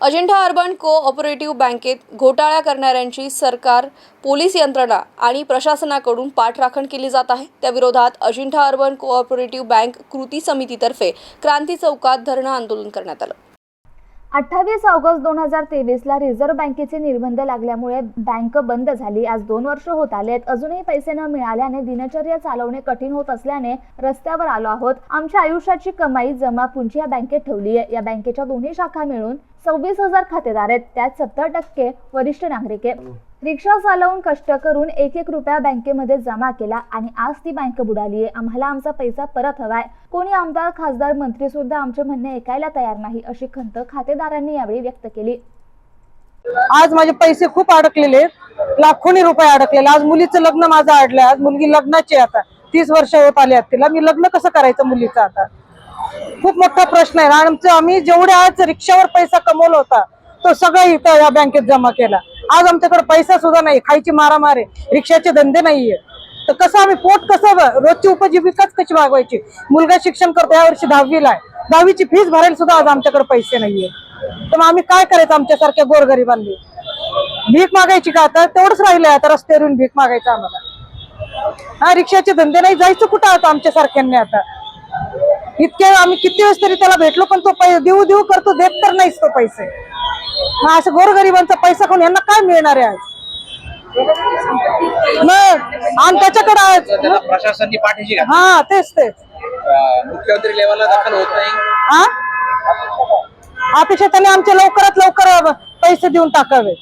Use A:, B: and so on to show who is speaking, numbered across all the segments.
A: Ajanta urban को operative बँकेत घोटाळा करणाऱ्यांची सरकार पोलीस यंत्रणा आणि प्रशासनाकडून पाठराखण केली जात आहे. त्याविरोधात अजिंठा अर्बन कोऑपरेटिव्ह बँक कृती समितीतर्फे क्रांती चौकात धरणं आंदोलन करण्यात आलं.
B: अठ्ठावीस ऑगस्ट दोन हजार तेवीसला रिझर्व्ह बँकेचे निर्बंध लागल्यामुळे बँक बंद झाली. आज दोन वर्ष होत आलेत. अजूनही पैसे न मिळाल्याने दिनचर्या चालवणे कठीण होत असल्याने रस्त्यावर आलो आहोत. आमच्या आयुष्याची कमाई जमा पुंजी या बँकेत ठेवली आहे. या बँकेच्या दोन्ही शाखा मिळून सव्वीस हजार खातेदार आहेत. त्यात सत्तर टक्के वरिष्ठ नागरिक आहे रिक्षा चालवून कष्ट करून एक एक रुपया बँकेमध्ये जमा केला आणि आज ती बँक बुडालीये आम्हाला आमचा पैसा परत हवाय. कोणी आमदार खासदार मंत्री सुद्धा आमचे म्हणणे ऐकायला तयार नाही अशी खंत खातेदारांनी यावेळी व्यक्त केली.
C: आज माझे पैसे खूप अडकलेले आहेत. लाखोनी रुपये अडकलेले आज मुलीचं लग्न माझं अडलंय आज मुलगी लग्नाची आता. तीस वर्ष होत आली आहेत तिला. मी लग्न कसं करायचं मुलीचं आता? खूप मोठा प्रश्न आहे. आमचं आम्ही जेवढे आज रिक्षावर पैसा कमवला होता तो सगळा इथं या बँकेत जमा केला. आज आमच्याकडे पैसा सुद्धा नाही. खायची मारामार आहे रिक्षाचे धंदे नाहीये. तर कसं आम्ही पोट कसं रोजची उपजीविकाच कशी भागवायची मुलगा शिक्षण करतो यावर्षी दहावीला आहे. दहावीची फीस भरायला सुद्धा आज आमच्याकडे पैसे नाहीये. तर मग आम्ही काय करायचं आमच्यासारख्या गोरगरिबांनी? भीक मागायची का आता? तेवढंच राहिलंय आता रस्त्यावरून भीक मागायचं आम्हाला. हा रिक्षाचे धंदे नाही जायचं कुठं आता आमच्यासारख्यांनी आता? इतके आम्ही किती वेळेस तरी त्याला भेटलो पण तो पै देऊ देऊ करतो देत तर नाहीच तो पैसे. मग असं गोरगरिबांचा पैसा कोण यांना काय मिळणार आहे आज? मग आणि त्याच्याकडे आज
D: त्याला प्रशासनाने पाठीशी घातली
C: हा तेच तेच.
D: अं, मुख्यमंत्री लेवलला दाखल होत नाही.
C: हा? अपेक्षा त्याने आमचे लवकरात लवकर पैसे देऊन टाकावे.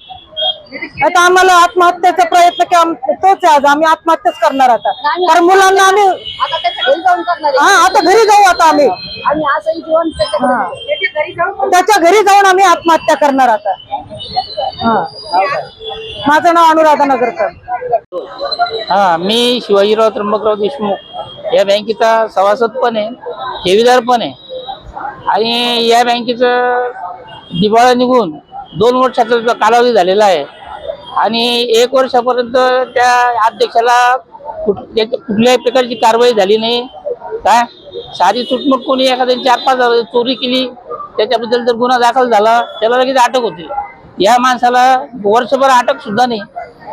C: आता आम्हाला आत्महत्येचा प्रयत्न की तोच आहे आज. आम्ही आत्महत्याच करणार आता. कारण मुलांना आम्ही
E: आता त्याच्या घरी जाऊन करणार आहे.
C: हा आता घरी जाऊ आता आम्ही.
E: त्याच्या घरी जाऊन
C: त्याच्या घरी जाऊन आम्ही आत्महत्या करणार आता. हा. माझं नाव अनुराधा नगरकर.
F: हा मी शिवाजीराव त्र्यंबकराव देशमुख. या बँकेचा सभासद पण आहे ठेवीदार पण आहे. आणि या बँकेचं दिवाळा निघून दोन वर्षाचा जो कालावधी झालेला आहे आणि एक वर्षापर्यंत त्या अध्यक्षाला कुठ- कुठल्याही प्रकारची कारवाई झाली नाही. काय? साधी चुटमुट कोणी एखाद्या चार पाच चोरी केली त्याच्याबद्दल जर गुन्हा दाखल झाला त्याला लगेच अटक होते. या माणसाला वर्षभर अटक सुद्धा नाही.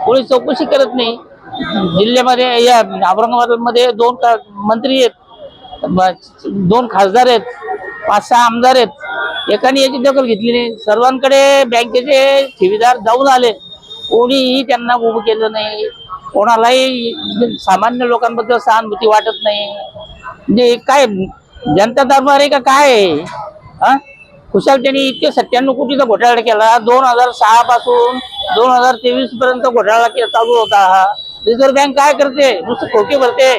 F: कोणी चौकशी करत नाही. जिल्ह्यामध्ये या औरंगाबादमध्ये दोन मंत्री आहेत. दोन खासदार आहेत. पाच सहा आमदार आहेत. एकाने याची दखल घेतली नाही. सर्वांकडे बँकेचे ठेवीदार जाऊन आले. कोणीही त्यांना उभं केलं नाही. कोणालाही सामान्य लोकांबद्दल सहानुभूती वाटत नाही. म्हणजे काय जनता दरबार आहे का काय हा? खुशाल त्यांनी इतके सत्त्याण्णव कोटीचा घोटाळा केला. दोन हजार सहा पासून दोन हजार तेवीस पर्यंत घोटाळा चालू होता हा. रिझर्व्ह बँक काय करते? नुसतं खोके भरते.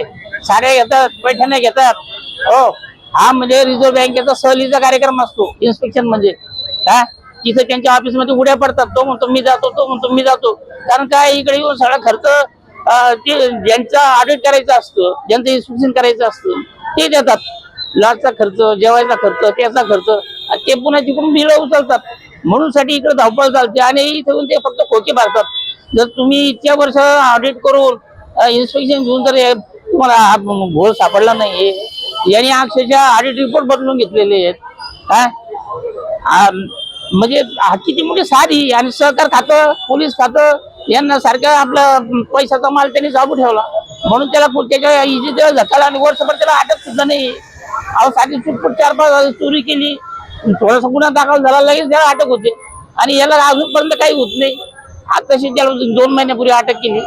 F: साड्या घेतात पैठण्या घेतात. हो. हा म्हणजे रिझर्व्ह बँकेचा सहलीचा कार्यक्रम असतो इन्स्पेक्शन म्हणजे. काय तिथे त्यांच्या ऑफिसमध्ये उड्या पडतात तो म्हणतो मी जातो तो म्हणतो मी जातो. कारण काय इकडे येऊन सगळा खर्च ते ज्यांचा ऑडिट करायचं असतं ज्यांचं इन्स्पेक्शन करायचं असतं ते देतात. लॉजचा खर्च जेवायचा खर्च त्याचा खर्च ते पुन्हा तिकडून बिलं उचलतात. म्हणून साठी इकडे धावपळ चालते आणि इथे येऊन ते फक्त खोके भरतात जर तुम्ही इतक्या वर्ष ऑडिट करून इन्स्पेक्शन घेऊन जर तुम्हाला घोळ सापडला नाही यांनी अक्षरशः ऑडिट रिपोर्ट बदलून घेतलेले आहेत. म्हणजे हा किती सारी आणि सहकार खातं पोलीस खातं यांना सारखं आपला पैशाचा माल त्यांनी चालू ठेवला. म्हणून त्याला पु- त्याच्या इजेला झकाला आणि वर्षभर त्याला अटक सुद्धा नाही. अहो साधी चुटपुट चार पाच चोरी केली. थोडासा गुन्हा दाखल झाला लगेच त्याला अटक होते. आणि याला अजूनपर्यंत काही होत नाही. आताशी त्याला दोन महिन्यापूर्वी अटक केली.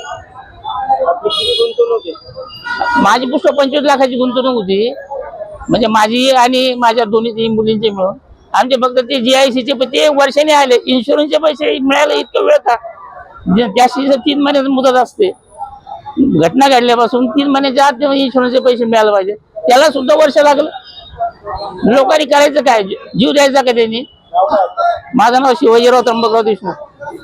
F: माझी पुष्प पंचवीस लाखाची गुंतवणूक होती. म्हणजे माझी आणि माझ्या दोन्ही मुलींची मिळून. आमचे फक्त ते जी आय सी चे ते वर्षाने आले. इन्शुरन्सचे पैसे मिळाले इतकं वेळ का जे- तीन महिन्याची मुदत असते. घटना घडल्यापासून तीन महिन्याच्या आत इन्शुरन्सचे पैसे मिळाले पाहिजे त्याला सुद्धा वर्ष लागलं. लोकांनी करायचं काय? जीव द्यायचा का त्यांनी? माझं नाव शिवाजीराव त्र्यंबकराव देशमुख.